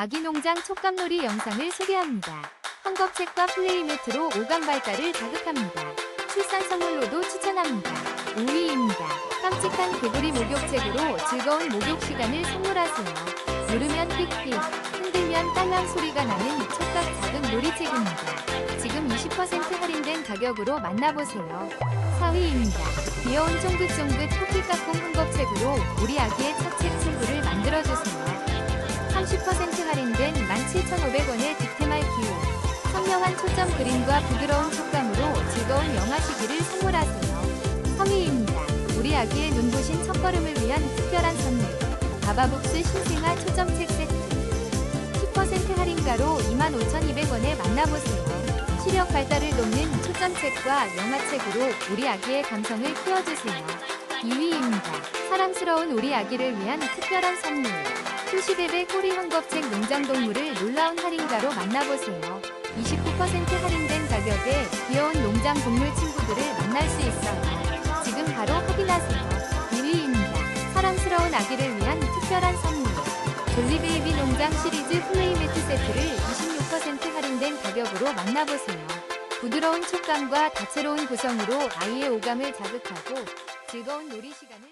아기 농장 촉감놀이 영상을 소개합니다. 헝겊책과 플레이매트로 오감 발달을 자극합니다. 출산 선물로도 추천합니다. 5위입니다. 깜찍한 개구리 목욕책으로 즐거운 목욕 시간을 선물하세요. 누르면 삑삑, 흔들면 딸랑 소리가 나는 촉각 작은 놀이책입니다. 지금 20% 할인된 가격으로 만나보세요. 4위입니다. 귀여운 쫑긋쫑긋 토끼 까꿍 헝겊책으로 우리 아기의 할인된 17,500원의 득템할 기호. 선명한 초점 그림과 부드러운 촉감으로 즐거운 영화 시기를 선물하세요. 3위입니다. 우리 아기의 눈부신 첫걸음을 위한 특별한 선물. 바바북스 신생아 초점책 세트. 10% 할인가로 25,200원에 만나보세요. 시력 발달을 돕는 초점책과 영화책으로 우리 아기의 감성을 키워주세요. 2위입니다. 사랑스러운 우리 아기를 위한 특별한 선물. 수시베베 꼬리 헝겊책 농장동물을 놀라운 할인가로 만나보세요. 29% 할인된 가격에 귀여운 농장 동물 친구들을 만날 수 있어요. 지금 바로 확인하세요. 1위입니다. 사랑스러운 아기를 위한 특별한 선물. 졸리베이비 농장 시리즈 플레이 매트 세트를 26% 할인된 가격으로 만나보세요. 부드러운 촉감과 다채로운 구성으로 아이의 오감을 자극하고 즐거운 놀이 시간을